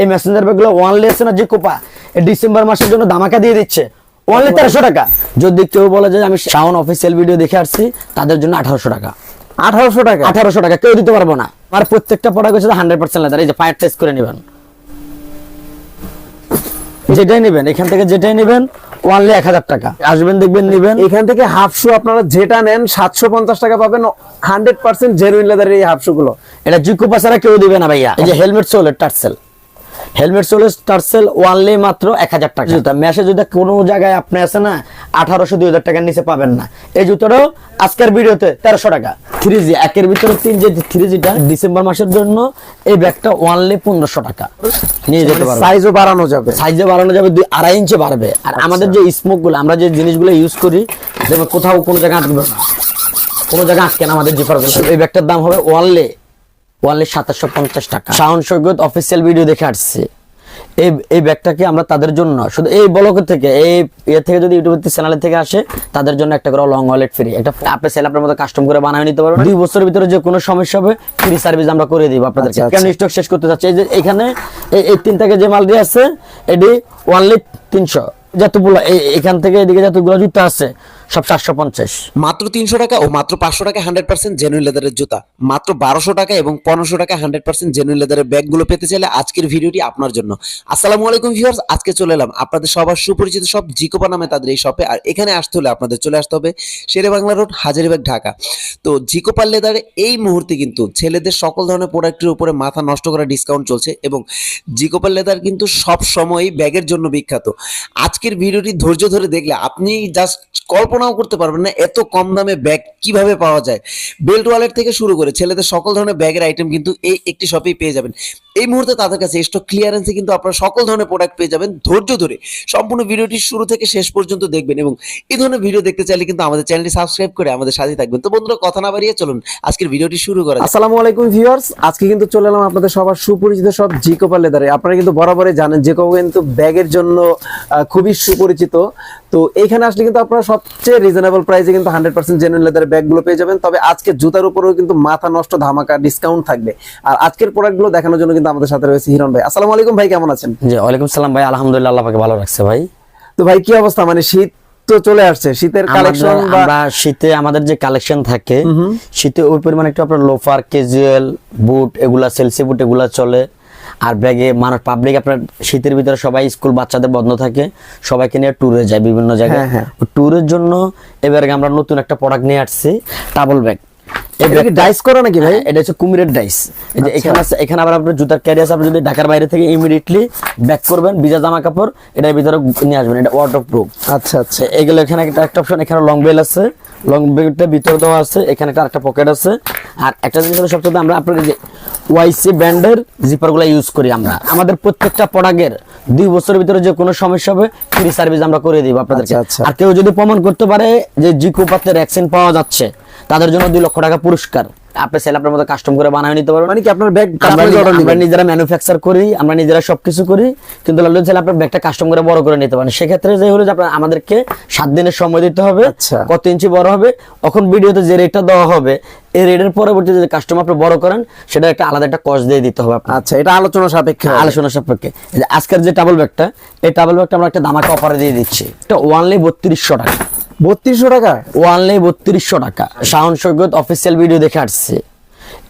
এই মেসেঞ্জার ব্যাগগুলো ওয়ানলি আছে না যে কোপা? ডিসেম্বর মাসের জন্য ধামাকা দিয়ে দিচ্ছে। ওয়ানলি তেরোশো টাকা। যদি কেউ বলে যে আমি শাওন অফিসিয়াল ভিডিও দেখে আসছি তাদের জন্য আঠারোশো টাকা। আঠারোশো টাকা? আঠারোশো টাকা কেউ দিতে পারব না। আর প্রত্যেকটা প্রোডাক্ট হচ্ছে হান্ড্রেড পার্সেন্ট লেদার এই যে ফায়ার টেস্ট করে নেবেন। যেটাই নেবেন এখান থেকে যেটাই নেবেন ওয়ানলি এক হাজার টাকা। আসবেন দেখবেন নেবেন। এখান থেকে হাফ শু আপনারা যেটা নেন সাতশো পঞ্চাশ টাকা পাবেন। হান্ড্রেড পার্সেন্ট জেনুইন লেদারের এই হাফ শু গুলো। এটা জিকো পাসারা কেউ দিবে না ভাইয়া। এই যে হেলমেট সোলের টার্সেল হেলমেট সোলের টার্সেল ওয়ানলি মাত্র এক হাজার টাকা। জুতা। মেশে জুতা কোনো জায়গায় আপনি আছে না আঠারোশো দুই হাজার টাকার নিচে পাবেন না। এই জুতোটাও আজকের ভিডিওতে তেরোশো টাকা। থ্রি জি একের ভিতরে তিন যে থ্রি জিটা ডিসেম্বর মাসের জন্য এই ব্যাগটা ওয়ানলি পনেরোশো টাকা। নিয়ে যেতে পারবেন। সাইজও বাড়ানো যাবে। সাইজে বাড়ানো যাবে দুই আড়াই ইঞ্চি বাড়বে। আর আমাদের যে স্মোকগুলো আমরা যে জিনিসগুলো ইউজ করি যেমন কোথাও কোনো জায়গায় আটবে না। কোনো জায়গায় আটকে না আমাদের জিপার এই ব্যাগটার দাম হবে ওয়ানলি ওয়ানলি সাতাশশো পঞ্চাশ টাকা। শাহন সৈকত অফিসিয়াল ভিডিও দেখে আসছে। এই এই ব্যাগটাকে আমরা তাদের জন্য? শুধু এই ব্লগ থেকে এই ইয়ে থেকে যদি ইউটিউব চ্যানেল থেকে আসে তাদের জন্য একটা করে লং ওয়ালেট ফ্রি একটা আপনি সেল আপনার মতো কাস্টম করে বানিয়ে নিতে পারবেন। দুই বছরের ভিতরে যে কোনো সমস্যা হবে ফ্রি সার্ভিস আমরা করে দিব আচ্ছা। কেন স্টক শেষ করতে চাচ্ছি? এই যে এখানে এই এই তিন থেকে যে মাল দিয়ে আছে এটি ওয়ানলি তিনশো। যতগুলো এই- এখান থেকে এদিকে যতগুলো জুতা আছে সব চারশো পঞ্চাশ। মাত্র তিনশো টাকা ও মাত্র পাঁচশো টাকা হান্ড্রেড পার্সেন্ট জেনুইন লেদারের জুতা। মাত্র বারোশো টাকা এবং পনেরোশো টাকা হান্ড্রেড পার্সেন্ট জেনুইন লেদারের ব্যাগগুলো পেতে চাইলে আজকের ভিডিওটি আপনার জন্য। আসসালামু আলাইকুম ভিউয়ার্স আজকে চলে এলাম আপনাদের সবার সুপরিচিত সব জিকোপা নামে তাদের এই শপে আর এখানে আসতে হলে আপনাদের চলে আসতে হবে শেরে বাংলা রোড হাজারিবাগ, ঢাকা। তো জিকোপার লেদারে এই মুহূর্তে কিন্তু ছেলেদের সকল ধরনের প্রোডাক্টের উপরে মাথা নষ্ট করা ডিসকাউন্ট চলছে এবং জিকোপার লেদার কিন্তু সব সময় ব্যাগের জন্য বিখ্যাত। আজকের ভিডিওটি ধৈর্য ধরে দেখলে আপনি জাস্ট কল্পনাও করতে পারবেন না এত কম দামে ব্যাগ কীভাবে পাওয়া যায়। বেল্ট ওয়ালেট থেকে শুরু করে ছেলেদের সকল ধরনের ব্যাগের আইটেম কিন্তু এই একটি শপেই পেয়ে যাবেন। এই মুহূর্তে তাদের কাছে স্টক ক্লিয়ারেন্সে কিন্তু আপনারা সকল ধরনের প্রোডাক্ট পেয়ে যাবেন। ধৈর্য ধরে সম্পূর্ণ ভিডিওটি শুরু থেকে শেষ পর্যন্ত দেখবেন এবং এই ধরনের ভিডিও দেখতে চাইলে কিন্তু আমাদের চ্যানেলটি সাবস্ক্রাইব করে আমাদের সাথে থাকবেন। তো বন্ধুরা, কথা না বাড়িয়ে চলুন, আজকের ভিডিওটি শুরু করা আসসালামু আলাইকুম ভিউয়ার্স, আজকে কিন্তু চলে এলাম আপনাদের সবার সুপরিচিত সব জিকোপা লেদারে আপনারা কিন্তু বরাবরই জানেন জিকোপা কিন্তু ব্যাগের জন্য খুবই সুপরিচিত। তো এইখানে আসলে কিন্তু আপনারা সবচেয়ে রিজনেবল প্রাইসে কিন্তু হান্ড্রেড পার্সেন্ট জেনুইন লেদারের ব্যাগগুলো পেয়ে যাবেন। তবে আজকে জুতার উপরেও কিন্তু মাথা নষ্ট ধামাকা ডিসকাউন্ট থাকবে। আর আজকের প্রোডাক্টগুলো দেখানোর জন্য কিন্তু আমাদের সাথে রয়েছে হিরণ ভাই। আসসালামু আলাইকুম ভাই কেমন আছেন? জি ওয়ালাইকুম সালাম ভাই। আলহামদুলিল্লাহ আল্লাহ পাকে ভালো রাখছে ভাই। তো ভাই কি অবস্থা? মানে শীত তো চলে আসছে। শীতের কালেকশন বা শীতে আমাদের যে কালেকশন থাকে শীতে ওই পরিমাণে একটু আপনার লোফার ক্যাজুয়াল বুট এগুলা সেলসি বুট এগুলা চলে। আর ব্যাগে মানুষ পাবলিক আপনার শীতের ভিতরে সবাই স্কুল বাচ্চাদের বন্ধ থাকে সবাইকে নিয়ে ট্যুরে যায় বিভিন্ন জায়গায়। হ্যাঁ, হ্যাঁ। ট্যুরের জন্য এবারে আমরা নতুন একটা প্রোডাক্ট নিয়ে আসছি টাবল ব্যাগ এটা ডাইস করা নাকি ভাই? এটা হচ্ছে কুমিরের ডাইস আচ্ছা। এখানে আছে এখানে আবার আপনার জুতার ক্যারি আছে আপনি যদি ঢাকার বাইরে থেকে ইমিডিয়েটলি ব্যাক করবেন ভিজা জামা কাপড় এটার ভিতরে নিয়ে আসবেন এটা ওয়াটার প্রুফ আচ্ছা। আচ্ছা এগুলো এখানে একটা অপশন এখানে লং বেল আছে। লং বেলটা ভিতরে দেওয়া আছে এখানে একটা আরেকটা পকেট আছে। আর একটা জিনিস হলো সবচেয়ে আমরা আপনার যে ওয়াইসি ব্র্যান্ডের জিপারগুলো ইউজ করি আমরা। আমাদের প্রত্যেকটা প্রোডাক্টের দুই বছরের ভিতরে যে কোনো সমস্যা হবে ফ্রি সার্ভিস আমরা করে দিব আপনাদেরকে। আচ্ছা, আচ্ছা। আর কেউ যদি প্রমাণ করতে পারে যে জিকো অ্যাকশন পাওয়া যাচ্ছে তাদের জন্য দুই লক্ষ টাকা পুরস্কার। আপনি সেল আপনার মতো কাস্টম করে বানিয়ে নিতে পারবেন। মানে কি আপনার ব্যাগ আমরা নিজেরা ম্যানুফ্যাকচার করি আমরা নিজেরা সবকিছু করি কিন্তু লালন চাইলে আপনার ব্যাগটা কাস্টম করে বড় করে নিতে পারেন। সেক্ষেত্রে যে হলো যে আপনার আমাদেরকে সাত দিনের সময় দিতে হবে আচ্ছা। কত ইঞ্চি বড় হবে এখন ভিডিওতে যে রেটটা দেওয়া হবে এই রেটের পরবর্তীতে যে কাস্টমার আপনি বড় করেন সেটা একটা আলাদা একটা কস্ট দিয়ে দিতে হবে আপনার আচ্ছা এটা আলোচনা সাপেক্ষে আলোচনা সাপেক্ষে। আজকের যে টাবল ব্যাগটা এই টাবল ব্যাগটা আমরা একটা দামাকে অফারে দিয়ে দিচ্ছি। এটা ওয়ানলি বত্রিশশো টাকা। বত্রিশশো টাকা? ওয়ানলি বত্রিশশো টাকা। শাহন সৈকত অফিসিয়াল ভিডিও দেখে আসছে।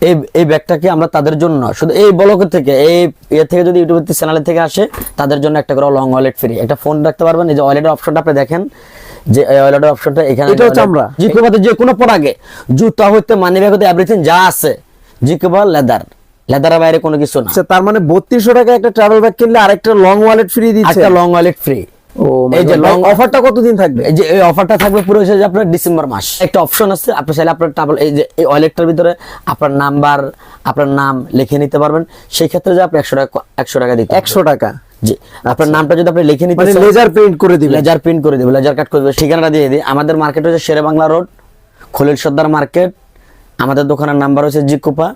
এই এই ব্যাগটাকে আমরা তাদের জন্য শুধু এই ব্লগ থেকে এই ইয়ে থেকে যদি ইউটিউব চ্যানেলের থেকে আসে তাদের জন্য একটা করে লং ওয়ালেট ফ্রি একটা ফোন রাখতে পারবেন এই যে ওয়ালেটের অপশনটা আপনি দেখেন যে ওয়ালেটের অপশনটা এখানে এটা হচ্ছে আমরা? কোনো যে কোনো প্রোডাক্টে জুতা হইতে মানি ব্যাগ হইতে এভরিথিং যা আছে। জিকোবা লেদার লেদারের বাইরে কোনো কিছু না। আচ্ছা তার মানে বত্রিশশো টাকা একটা ট্রাভেল ব্যাগ কিনলে আরেকটা লং ওয়ালেট ফ্রি দিচ্ছে। একটা লং ওয়ালেট ফ্রি এই যে লং অফারটা কতদিন থাকবে? এই যে এই অফারটা থাকবে পুরো হচ্ছে আপনার ডিসেম্বর মাস। একটা অপশন আছে আপনি চাইলে আপনার টাবল এই যে এই ওয়ালেটটার ভিতরে আপনার নাম্বার আপনার নাম লিখে নিতে পারবেন। সেই ক্ষেত্রে যে আপনি একশো টাকা একশো টাকা দিতে একশো টাকা? জি আপনার নামটা যদি আপনি লিখে নিতে মানে লেজার প্রিন্ট করে দিবে লেজার প্রিন্ট করে দিবে লেজার কাট করে দিবে ঠিকানাটা দিয়ে দিই। আমাদের মার্কেট হচ্ছে শেরে বাংলা রোড খলিল সর্দার মার্কেট আমাদের দোকানের নাম্বার হচ্ছে জিকুপা।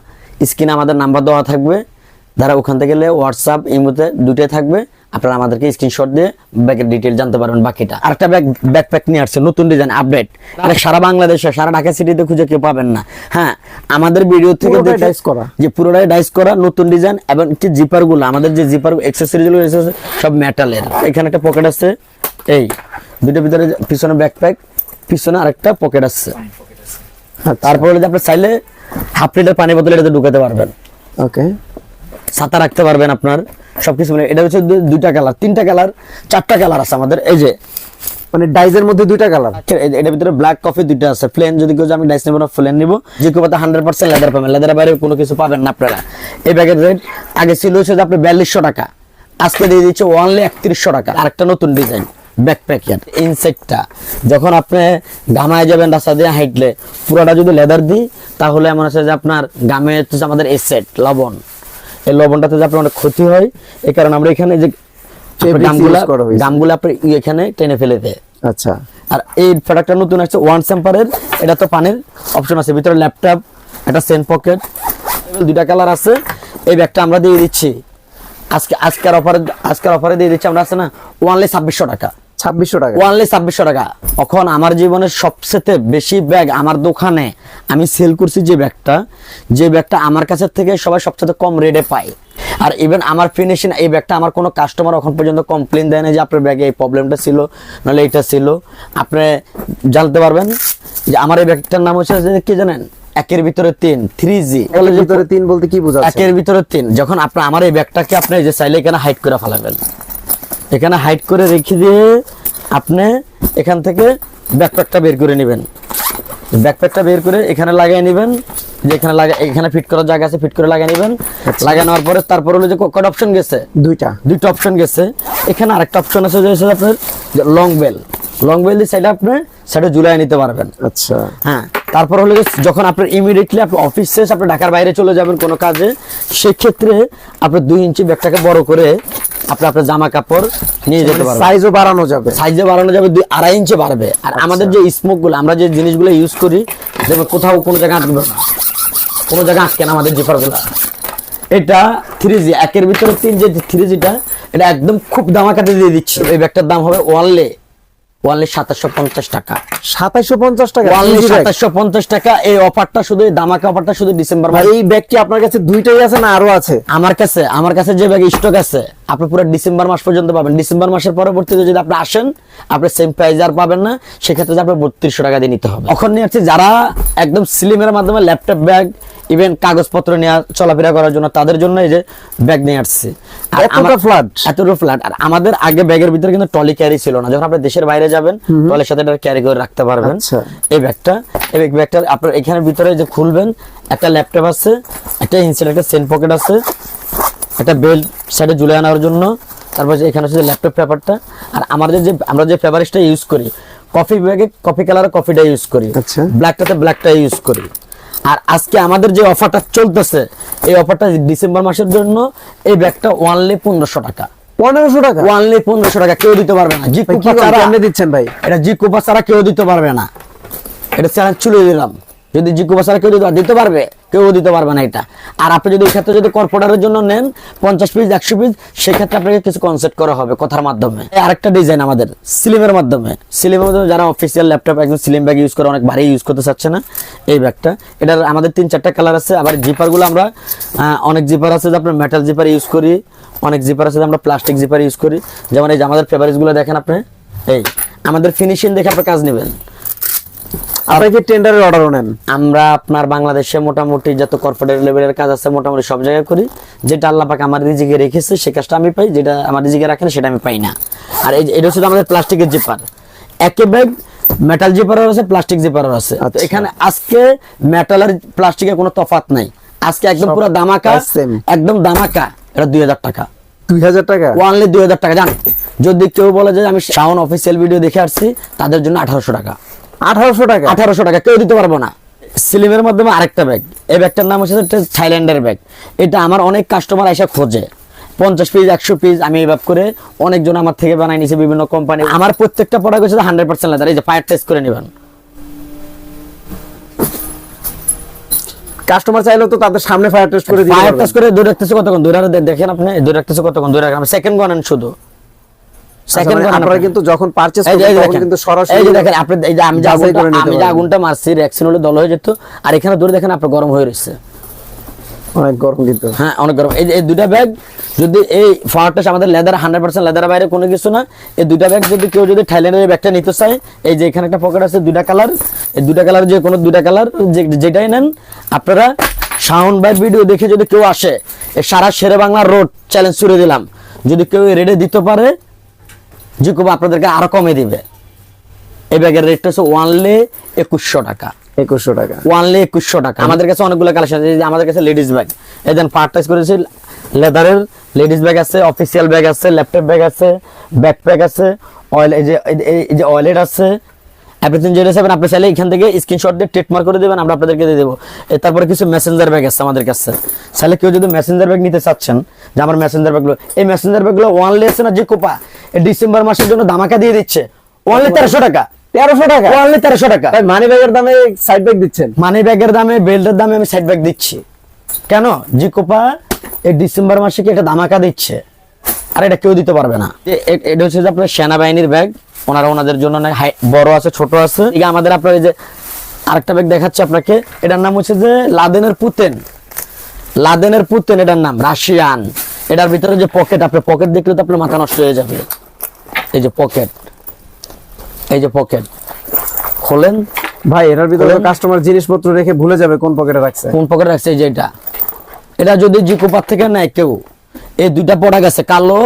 স্ক্রিনে আমাদের নাম্বার দেওয়া থাকবে। যারা ওখান থেকে গেলে হোয়াটসঅ্যাপ ইমোতে দুটোই থাকবে। আপনারা আমাদেরকে স্ক্রিনশট দিয়ে ব্যাগের ডিটেল জানতে পারবেন বাকিটা। আরেকটা ব্যাগ ব্যাকপ্যাক নিয়ে আসছে নতুন ডিজাইন আপডেট এটা সারা বাংলাদেশে সারা ঢাকা সিটিতে খুঁজে কেউ পাবেন না। হ্যাঁ আমাদের ভিডিও থেকে dice করা। যে পুরোটাই ডাইস করা নতুন ডিজাইন এবং কি জিপারগুলো আমাদের যে জিপার এক্সেসরিজগুলো এসেছে সব মেটালের এখানে একটা পকেট আছে এই দুটোর ভিতরে পিছনে ব্যাকপ্যাক পিছনে আরেকটা পকেট আছে তারপরে যদি আপনি চাইলে হাফ লিটার পানি বোতল এটাতে ঢুকাতে পারবেন। ওকে ছাতা রাখতে পারবেন আপনার সবকিছু মানে এটা হচ্ছে দুইটা কালার তিনটা কালার চারটা কালার আছে আমাদের এই যে মানে ডাইজের মধ্যে দুইটা কালার। আচ্ছা, এটার ভিতরে ব্ল্যাক কফি দুইটা আছে প্লেন যদি কেউ আমি ডাইস নেব না প্লেন নিবো। যে কেউ হান্ড্রেড পার্সেন্ট লেদার পাবেন লেদারের বাইরে কোনো কিছু পাবেন না আপনারা। এই ব্যাগের রেট আগে ছিল হচ্ছে আপনি বিয়াল্লিশশো টাকা আজকে দিয়ে দিচ্ছে ওনলি একত্রিশশো টাকা। আরেকটা নতুন ডিজাইন ব্যাকপ্যাকের ইনসেক্টটা যখন আপনি গামায় যাবেন রাস্তা দিয়ে হাইটলে পুরোটা যদি লেদার দিই তাহলে এমন আছে যে আপনার গামে হচ্ছে আমাদের এসেট লবণ। এই লবণটাতে যে আপনার অনেক ক্ষতি হয় এই কারণে আমরা এখানে যে গামগুলা। গামগুলা আপনি এখানে টেনে ফেলে দেয়। আচ্ছা। আর এই প্রোডাক্টটা নতুন আছে ওয়ান স্যাম্পারের এটা তো পানির অপশন আছে ভিতরে ল্যাপটপ একটা সেন পকেট দুইটা কালার আছে। এই ব্যাগটা আমরা দিয়ে দিচ্ছি। আজকে আজকের অফারে আজকের অফারে দিয়ে দিচ্ছি আমরা আছে না ওয়ানলি ছাব্বিশশো টাকা। ছাব্বিশশো টাকা। ওয়ানলি ছাব্বিশশো টাকা। এখন আমার জীবনের সবচেয়ে বেশি ব্যাগ আমার দোকানে আমি সেল করছি যে ব্যাগটা যে ব্যাগটা আমার কাছে থেকে সবাই সবচেয়ে কম রেটে পায়। আর ইভেন আমার ফিনিশিং এই ব্যাগটা আমার কোনো কাস্টমার এখন পর্যন্ত কমপ্লেন দেয় না যে আপনার ব্যাগে এই প্রবলেমটা ছিল নাহলে এটা ছিল। আপনি জানতে পারবেন যে আমার এই ব্যাগটার নাম হচ্ছে যে কি জানেন? একের ভিতরে তিন থ্রি জি ভিতরে তিন বলতে কি বোঝাচ্ছে? একের ভিতরে তিন। যখন আপনি আমার এই ব্যাগটাকে আপনি যে চাইলে এখানে হাইট করে ফেলাবেন? এখানে হাইট করে রেখে দিয়ে আপনি এখান থেকে ব্যাকপ্যাকটা বের করে নেবেন। ব্যাকপ্যাকটা বের করে এখানে লাগিয়ে নেবেন যে এখানে লাগা এখানে ফিট করার জায়গা আছে ফিট করে লাগিয়ে নেবেন। লাগিয়ে নেওয়ার পরে তারপর হলো যে কটা অপশন গেছে? দুইটা। দুইটা অপশন গেছে। এখানে আরেকটা অপশন আছে যে আপনার লং বেল লং বেল দিয়ে সাইডে আপনি সাইডে ঝুলাই নিতে পারবেন। আচ্ছা। হ্যাঁ। তারপর হলো যখন আপনার ইমিডিয়েটলি আপনি অফিস শেষ আপনি ঢাকার বাইরে চলে যাবেন কোনো কাজে সেক্ষেত্রে আপনি দুই ইঞ্চি ব্যাগটাকে বড় করে আপনি আপনার জামা কাপড় নিয়ে যেতে পারবেন। সাইজও বাড়ানো যাবে। সাইজও বাড়ানো যাবে দুই আড়াই ইঞ্চি বাড়বে। আর আমাদের যে স্মোকগুলো আমরা যে জিনিসগুলো ইউজ করি দেখবেন কোথাও কোনো জায়গায় আটকে না। কোনো জায়গায় আটকে না আমাদের জিপারগুলা। এটা থ্রি জি একের ভিতরে তিন যে থ্রি জিটা এটা একদম খুব দামাকাতে দিয়ে দিচ্ছি। এই ব্যাগটার দাম হবে ওয়ানলে ওয়ানলে সাতাশশো পঞ্চাশ টাকা। পঞ্চাশ টাকা ওয়ানলি। সাতাশশো পঞ্চাশ টাকা এই অফারটা শুধু এই দামাকা অফারটা শুধু ডিসেম্বর এই ব্যাগ কি আপনার কাছে দুইটাই আছে না আরও আছে? আমার কাছে আমার কাছে যে ব্যাগ স্টক আছে আপনি পুরো ডিসেম্বর মাস পর্যন্ত পাবেন। ডিসেম্বর মাসের পরবর্তীতে যদি আপনি আসেন আপনি সেম প্রাইস আর পাবেন না সেক্ষেত্রে আপনার বত্রিশশো টাকা দিয়ে নিতে হবে। এখন নিয়ে আসছে যারা একদম স্লিমের মাধ্যমে ল্যাপটপ ব্যাগ ইভেন কাগজপত্র নেওয়া চলাফেরা করার জন্য তাদের জন্য এই যে ব্যাগ নিয়ে আসছে। আর এতটা? এতটা ফ্ল্যাট আর আমাদের আগে ব্যাগের ভিতরে কিন্তু টলি ক্যারি ছিল না। যখন আপনি দেশের বাইরে যাবেন টলির সাথে এটা ক্যারি করে রাখতে পারবেন। আচ্ছা। এই ব্যাগটা এই ব্যাগটা আপনার এখানে ভিতরে যে খুলবেন একটা ল্যাপটপ আছে একটা ইনসাইড একটা সেন পকেট আছে একটা বেল্ট সাইডে ঝুলে আনার জন্য। তারপর এখানে হচ্ছে ল্যাপটপ পেপারটা আর আমাদের যে আমরা যে ফেভারিসটা ইউজ করি কফি ব্যাগে কফি কালার কফিটা ইউজ করি। আচ্ছা। ব্ল্যাকটাতে ব্ল্যাকটা ইউজ করি। আর আজকে আমাদের যে অফারটা চলতেছে এই অফারটা ডিসেম্বর মাসের জন্য এই ব্যাগটা ওয়ানলি পনেরোশো টাকা। পনেরোশো টাকা? ওয়ানলি পনেরোশো টাকা কেউ দিতে পারবে না। জি কুপা ছাড়া দিচ্ছেন ভাই? এটা জি কুপা ছাড়া কেউ দিতে পারবে না। এটা চ্যালেঞ্জ চলে দিলাম। যদি জি কুপা কেউ দিতে পারবে? কেউ দিতে পারবে না এটা। আর আপনি যদি ক্ষেত্রে যদি কর্পোরেটের জন্য নেন, পঞ্চাশ পিস একশো পিস সেক্ষেত্রে আপনাকে কিছু কনসেপ্ট করা হবে কথার মাধ্যমে। আরেকটা ডিজাইন আমাদের সিলিমের মাধ্যমে। সিলিমের মাধ্যমে যারা অফিসিয়াল ল্যাপটপ একদম সিলিম ব্যাগ ইউজ করে, অনেক ভারী ইউজ করতে চাচ্ছে না, এই ব্যাগটা এটার আমাদের তিন চারটা কালার আছে, আবার জিপারগুলো আমরা অনেক জিপার আছে যে আপনার মেটাল জিপার ইউজ করি, অনেক জিপার আছে যে আমরা প্লাস্টিক জিপার ইউজ করি। যেমন এই যে আমাদের ফেভারিটসগুলো দেখেন আপনি, এই, আমাদের ফিনিশিং দেখে আপনি কাজ নেবেন। আপনি কি টেন্ডারের অর্ডারও নেন? আমরা আপনার বাংলাদেশে মোটামুটি যত কর্পোরেট লেভেলের কাজ আছে মোটামুটি সব জায়গায় করি। যেটা আল্লাহ পাক আমার রিজিকে রেখেছে সে কাজটা আমি পাই। যেটা আমার রিজিকে রাখেন সেটা আমি পাই না। আর এই এটা হচ্ছে আমাদের প্লাস্টিকের জিপার একে ব্যাগ মেটাল জিপারও আছে প্লাস্টিক জিপারও আছে। তো আচ্ছা। এখানে আজকে মেটাল আর প্লাস্টিকের কোনো তফাৎ নাই। আজকে একদম পুরো দামাকা একদম দামাকা। এটা দুই হাজার টাকা। দুই হাজার টাকা? ওয়ানলি দুই হাজার টাকা জান যদি কেউ বলে যে আমি শাওন অফিসিয়াল ভিডিও দেখে আসছি তাদের জন্য আঠারোশো টাকা। আঠারোশো টাকা। আঠারোশো টাকা কেউ দিতে পারব না। সিলিমের মাধ্যমে আরেকটা ব্যাগ। এই ব্যাগটার নাম হচ্ছে থাইল্যান্ডের ব্যাগ। এটা আমার অনেক কাস্টমার এসে খোঁজে। পঞ্চাশ পিস একশো পিস আমি এইভাবে করে অনেকজন আমার থেকে বানাই নিছে বিভিন্ন কোম্পানি আমার প্রত্যেকটা প্রোডাক্ট হচ্ছে হান্ড্রেড পার্সেন্ট লেদার এই যে ফায়ার টেস্ট করে নেবেন। কাস্টমার চাইলেও তো তাদের সামনে ফায়ার টেস্ট করে ফায়ার টেস্ট করে দূরে রাখতেছে কতক্ষণ? দূরে দেখেন আপনি দূরে রাখতেছে কতক্ষণ? দূরে রাখেন সেকেন্ড গনেন শুধু। আপনারা কিন্তু যখন পারচেজ এই যে- এই করবেন কিন্তু সরাসরি এই যে দেখেন আপনি এই যে আমি যে যাচাই আগুনটা করে নিতে আমি যে আগুনটা মারছি রেক্সিন হলে দল হয়ে যেত। আর এখানে ধরে দেখেন আপনার গরম হয়ে রয়েছে। অনেক গরম কিন্তু। হ্যাঁ অনেক গরম। এই যে ব্যাগ যদি এই ফাওয়ারটা আমাদের লেদার হান্ড্রেড পার্সেন্ট লেদার বাইরে কোনো কিছু না এই দুইটা ব্যাগ যদি কেউ যদি থাইল্যান্ডের ব্যাগটা নিতে চায় এই যে এখানে একটা পকেট আছে দুইটা কালার এই দুইটা কালার যে কোনো দুইটা কালার যেটাই নেন আপনারা সাউন্ড বাই ভিডিও দেখে যদি কেউ আসে সারা শেরে বাংলা রোড চ্যালেঞ্জ ছুড়ে দিলাম। যদি কেউ রেডে দিতে পারে খুব আপনাদেরকে আরও কমে দিবে। এই ব্যাগের রেটটা হচ্ছে ওয়ানলি একুশশো টাকা। একুশশো টাকা। ওয়ানলি একুশশো টাকা। আমাদের কাছে অনেকগুলো কালেকশন আছে। আমাদের কাছে লেডিস ব্যাগ এই দেন পার্টাইজ করেছি লেদারের লেডিস ব্যাগ আছে অফিসিয়াল ব্যাগ আছে ল্যাপটপ ব্যাগ আছে ব্যাকপ্যাক আছে অয়েল এই যে এই যে অয়েলেট আছে এভরিথিং যেটা আছে আপনি চাইলে এখান থেকে স্ক্রিনশট দিয়ে ট্রেডমার্ক করে দেবেন আমরা আপনাদেরকে দিয়ে দেবো। তারপরে কিছু মেসেঞ্জার ব্যাগ আছে আমাদের কাছে। চাইলে কেউ যদি মেসেঞ্জার ব্যাগ নিতে চাচ্ছেন যে আমার মেসেঞ্জার ব্যাগগুলো এই মেসেঞ্জার ব্যাগগুলো ওয়ানলি আছে না যে কোপা ডিসেম্বর মাসের জন্য দিয়ে দিচ্ছে। ওয়ানলি তেরোশো টাকা। তেরোশো টাকা? ওয়ানলি তেরোশো টাকা। তাই মানি ব্যাগের দামে সাইড ব্যাগ দিচ্ছেন? মানি ব্যাগের দামে বেল্টের দামে আমি সাইড ব্যাগ দিচ্ছি। কেন? জিকোপা এই ডিসেম্বর মাসে কি একটা ধামাকা দিচ্ছে? আর এটা কেউ দিতে পারবে না। এটা হচ্ছে যে আপনার সেনাবাহিনীর ব্যাগ ওনারা ওনাদের জন্য অনেক বড় আছে ছোট আছে। আমাদের আপনার এই যে আরেকটা ব্যাগ দেখাচ্ছে আপনাকে এটার নাম হচ্ছে যে লাদেনের পুতেন। লাদেনের পুতেন এটার নাম রাশিয়ান। এটার ভিতরে যে পকেট আপনি পকেট দেখলে তো আপনার মাথা নষ্ট হয়ে যাবে। এই যে পকেট এই যে পকেট খোলেন। ভাই এটার ভিতরে কাস্টমার জিনিসপত্র রেখে ভুলে যাবে কোন পকেটে রাখছে। কোন পকেটে রাখছে এই যে এটা। এটা যদি জিকোপার থেকে নেয় কেউ এই দুইটা পড়া গেছে কালো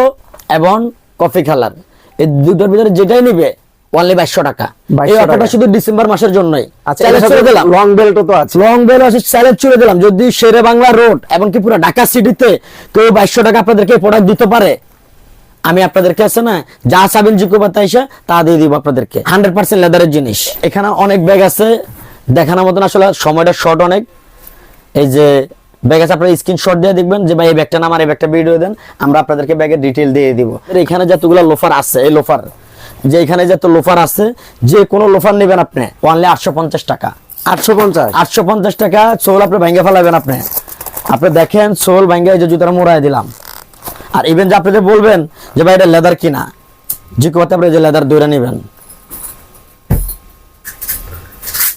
এবং কফি কালার এই দুটোর ভিতরে যেটাই নিবে অনলি বাইশশো টাকা। এই অফারটা শুধু ডিসেম্বর মাসের জন্যই। আচ্ছা দিলাম লং বেল্টও তো আছে। লং বেল আছে চ্যালেঞ্জ ছুড়ে দিলাম যদি শেরে বাংলা রোড এমনকি পুরো ঢাকা সিটিতে কেউ বাইশশো টাকা আপনাদেরকে প্রোডাক্ট দিতে পারে আমি আপনাদেরকে আছে না যা চাবেন জিকোবার তাইসা তা দিয়ে দিব আপনাদেরকে। হান্ড্রেড পার্সেন্ট লেদারের জিনিস। এখানে অনেক ব্যাগ আছে। দেখানোর মতন আসলে সময়টা শর্ট অনেক। এই যে ব্যাগ আছে আপনারা স্ক্রিনশট দিয়ে দেখবেন যে ভাই এই ব্যাগটা না আমার এই ব্যাগটা ভিডিও দেন আমরা আপনাদেরকে ব্যাগের ডিটেল দিয়ে দিব। এখানে যতগুলো লোফার আছে এই লোফার যে এখানে যত লোফার আছে যে কোনো লোফার নেবেন আপনি ওয়ানলি আটশো পঞ্চাশ টাকা। আটশো পঞ্চাশ? আটশো পঞ্চাশ টাকা সোল আপনি ভেঙে ফেলাবেন আপনি। আপনি দেখেন সোল ভেঙে এই যে জুতার মোড়ায় দিলাম। আর ইভেন যে আপনি যে বলবেন যে ভাই এটা লেদার কিনা? যে কথা আপনি যে লেদার দৌড়ে নেবেন।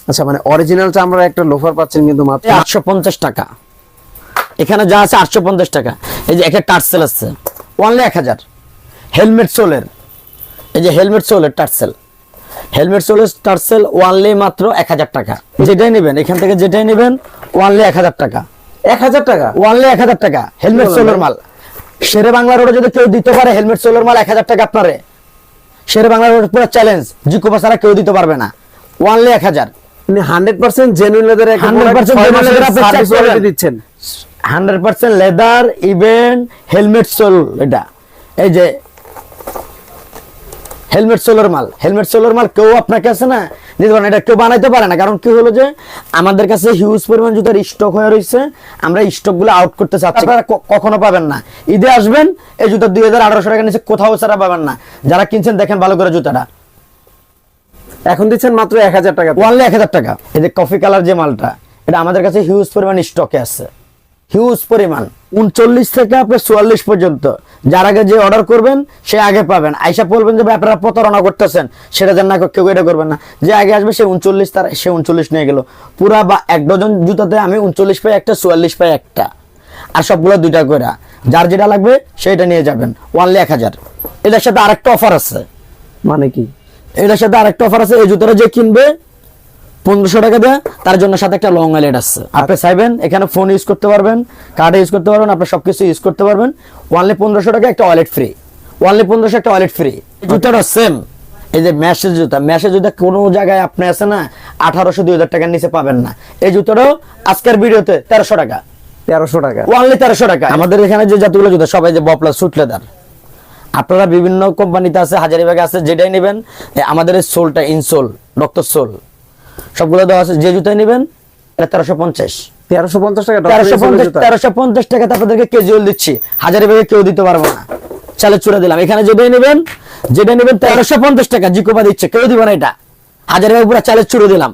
আচ্ছা মানে অরিজিনাল চামড়ার একটা লোফার পাচ্ছেন কিন্তু মাত্র আটশো পঞ্চাশ টাকা। এখানে যা আছে আটশো পঞ্চাশ টাকা। এই যে একটা টার্সেল আছে ওয়ানলি এক হাজার। হেলমেট সোলের। এই যে হেলমেট সোলের টার্সেল। হেলমেট সোলের টার্সেল ওয়ানলি মাত্র এক হাজার টাকা। যেটাই নেবেন এখান থেকে যেটাই নেবেন ওয়ানলি এক হাজার টাকা। এক হাজার টাকা? ওয়ানলি এক হাজার টাকা হেলমেট সোলের মাল। শেরে বাংলা রোডে যদি কেউ দিতে পারে হেলমেট সোলের মাল এক হাজার টাকা আপনারে। শেরে বাংলা রোড পুরো চ্যালেঞ্জ জিকোপা ছাড়া কেউ দিতে পারবে না। ওয়ানলি এক হাজার। Hundred percent genuine leather 100% genuine leather আপনি check করবেন। দিচ্ছেন। Hundred percent leather even helmet sole এটা। এই যে হেলমেট সোলার মাল হেলমেট সোলার মাল কেউ আপনার কাছে না? নিতে পারে এটা কেউ বানাইতে পারে না। কারণ কি হলো যে আমাদের কাছে হিউজ পরিমাণ জুতার স্টক হয়ে রয়েছে। আমরা স্টকগুলো আউট করতে চাচ্ছি। আপনারা কখনো পাবেন না। ঈদে আসবেন এই জুতা দুই হাজার আঠারোশো টাকা নিচে কোথাও ছাড়া পাবেন না। যারা কিনছেন দেখেন ভালো করে জুতাটা। এখন দিচ্ছেন মাত্র এক হাজার টাকা। ওয়ানলি এক হাজার টাকা। এই যে কফি কালার যে মালটা এটা আমাদের কাছে হিউজ পরিমাণ স্টকে আছে। হিউজ পরিমাণ। উনচল্লিশ থেকে আপনার চুয়াল্লিশ পর্যন্ত। যার আগে যে অর্ডার করবেন সে আগে পাবেন। আইসা বলবেন যে আপনারা প্রতারণা করতেছেন। সেটা যেন না কেউ এটা করবেন না। যে আগে আসবে সে উনচল্লিশ তার সে উনচল্লিশ নিয়ে গেল। পুরা বা এক ডজন জুতাতে আমি উনচল্লিশ পাই একটা চুয়াল্লিশ পাই একটা। আর সবগুলো দুইটা করে যার যেটা লাগবে সেটা নিয়ে যাবেন। ওয়ানলি এক হাজার। এটার সাথে আরেকটা অফার আছে। মানে কি? এটার সাথে আরেকটা অফার আছে। এই জুতোটা যে কিনবে পনেরোশো টাকা দেয় তার জন্য সাথে একটা লং ওয়ালেট আছে। আপনি চাইবেন এখানে ফোন ইউজ করতে পারবেন কার্ড ইউজ করতে পারবেন আপনি সবকিছু ইউজ করতে পারবেন। ওয়ানলি পনেরোশো টাকা একটা ওয়ালেট ফ্রি ওয়ানলি পনেরোশো একটা ওয়ালেট ফ্রি জুতাটা সেম এই যে ম্যাশের জুতা ম্যাশের জুতা কোনো জায়গায় আপনি আছে না আঠারোশো দুই হাজার টাকার নিচে পাবেন না। এই জুতোটাও আজকের ভিডিওতে তেরোশো টাকা। তেরোশো টাকা। ওয়ানলি তেরোশো টাকা। আমাদের এখানে যে জাতগুলো জুতা সবাই যে বপলা সুট লেদার আপনারা বিভিন্ন কোম্পানিতে আছে হাজারিবাগে আছে যেটাই নেবেন আমাদের এই সোলটা ইনসোল ডক্টর সোল সবগুলো দেওয়া আছে। যে জুতাই নেবেন এটা তেরোশো পঞ্চাশ। তেরোশো পঞ্চাশ টাকা তেরোশো পঞ্চাশ তেরোশো পঞ্চাশ টাকা আপনাদেরকে কেজুয়াল দিচ্ছি। হাজারিবাগে কেউ দিতে পারব না। চালে চুরে দিলাম। এখানে যেটাই নেবেন যেটা নেবেন তেরোশো পঞ্চাশ টাকা। জিকোপা দিচ্ছে কেউ দিবে না এটা। হাজারিবাগে পুরো চালে চুরে দিলাম।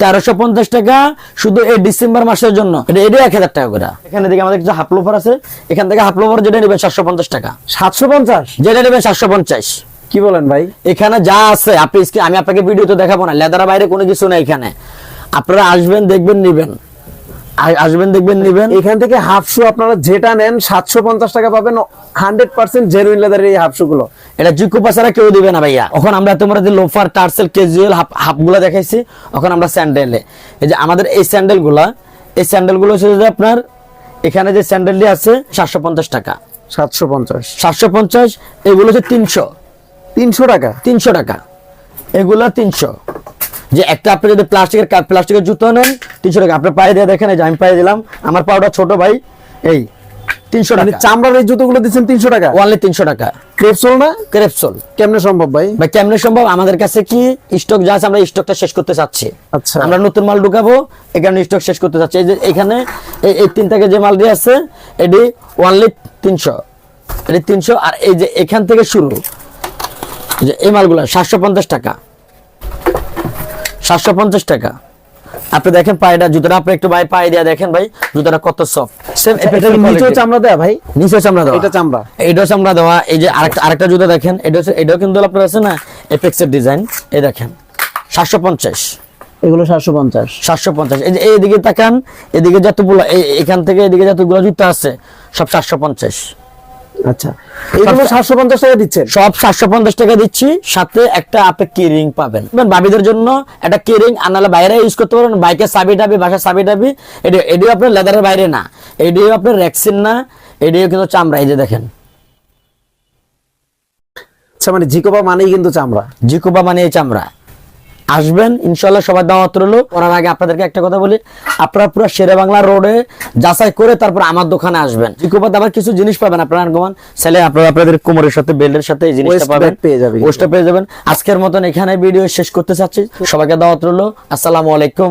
তেরোশো পঞ্চাশ টাকা শুধু এই ডিসেম্বর মাসের জন্য। এটা এটা এক হাজার টাকা করে। এখানে দেখে আমাদের কিছু হাফ লোফার আছে। এখান থেকে হাফ লোফার যেটা নেবেন সাতশো পঞ্চাশ টাকা। সাতশো পঞ্চাশ? যেটা নেবেন সাতশো পঞ্চাশ। কি বলেন ভাই? এখানে যা আছে আপনি আমি আপনাকে ভিডিওতে দেখাবো না লেদার বাইরে কোনো কিছু নেই এখানে। আপনারা আসবেন দেখবেন নিবেন। আসবেন দেখবেন নিবেন। এখান থেকে হাফ শু আপনারা যেটা নেন সাতশো পঞ্চাশ টাকা পাবেন হান্ড্রেড পার্সেন্ট জেনুইন লেদারের এই হাফ শু গুলো এটা জিকো পাসারা কেউ দিবে না ভাইয়া। এখন আমরা তোমরা যে লোফার টার্সেল ক্যাজুয়াল হাফ হাফগুলা দেখাইছি এখন আমরা স্যান্ডেলে এই যে আমাদের এই স্যান্ডেলগুলা এই স্যান্ডেলগুলো হচ্ছে যে আপনার এখানে যে স্যান্ডেলটি আছে সাতশো পঞ্চাশ টাকা। সাতশো পঞ্চাশ। সাতশো পঞ্চাশ এগুলো হচ্ছে তিনশো। তিনশো টাকা। তিনশো টাকা। এগুলো তিনশো। যে একটা আপনি যদি প্লাস্টিকের প্লাস্টিকের জুতো নেন তিনশো টাকা। আপনার পায়ে দিয়ে দেখেন এই যে আমি পায়ে দিলাম আমার পাউডার ছোট ভাই এই তিনশো মানে টাকা। চামড়ার এই জুতোগুলো দিচ্ছেন তিনশো টাকা? ওয়ানলি তিনশো টাকা। ক্রেপসোল না? ক্রেপসোল। কেমনে সম্ভব ভাই? বা কেমনে সম্ভব? আমাদের কাছে কি স্টক যা আছে আমরা স্টকটা শেষ করতে চাচ্ছি। আচ্ছা। আমরা নতুন মাল ঢুকাবো কারণে স্টক শেষ করতে চাচ্ছি। এই যে এখানে এই- এই তিন থেকে যে মাল দিয়ে আছে এটি ওয়ানলি তিনশো। এটি তিনশো আর এই যে এখান থেকে শুরু যে এই মালগুলো সাতশো পঞ্চাশ টাকা। সাতশো পঞ্চাশ টাকা। আপনি দেখেন পায়েটা জুতোটা আপনি একটু ভাই পায়ে দিয়ে দেখেন ভাই জুতোটা কত সফট সেম এটা নিচেও চামড়া দেয়া ভাই? নিচে চামড়া দেওয়া। এটা চামড়া। এইটাও চামড়া দেওয়া। এই যে আরেকটা আরেকটা জুতো দেখেন এটা হচ্ছে এটাও কিন্তু আপনার আছে না এপেক্সের ডিজাইন এই দেখেন সাতশো পঞ্চাশ। এগুলো সাতশো পঞ্চাশ। সাতশো পঞ্চাশ। এই যে এইদিকে তাকান এদিকে যতগুলো এখান থেকে এদিকে যতগুলো জুতো আছে সব সাতশো পঞ্চাশ। আচ্ছা এগুলো সাতশো পঞ্চাশ টাকা দিচ্ছেন? সব সাতশো পঞ্চাশ টাকা দিচ্ছি সাথে একটা আপনি কি পাবেন। ভাবিদের জন্য একটা কি আনালে বাইরে ইউজ করতে পারবেন বাইকের চাবি টাবি বাসার চাবি এটি এটিও আপনার লেদারের বাইরে না এটিও আপনার র্যাক্সিন না এটিও কিন্তু চামড়া এই যে দেখেন। আচ্ছা মানে জিকোবা মানেই কিন্তু চামড়া। জিকোবা মানে চামড়া। আসবেন ইনশাল্লাহ সবার দাওয়াত রইল। করার আগে আপনাদেরকে একটা কথা বলি আপনারা পুরো শেরে বাংলা রোডে যাচাই করে তারপর আমার দোকানে আসবেন। জিকোবাতে আবার কিছু জিনিস পাবেন আপনারা গমান ছেলে আপনারা আপনাদের কোমরের সাথে বেল্টের সাথে এই জিনিসটা পাবেন। পেয়ে যাবেন। ওয়েস্টটা পেয়ে যাবেন। আজকের মতন এখানে ভিডিও শেষ করতে চাচ্ছি সবাইকে দাওয়াত রইল। আসসালামু আলাইকুম।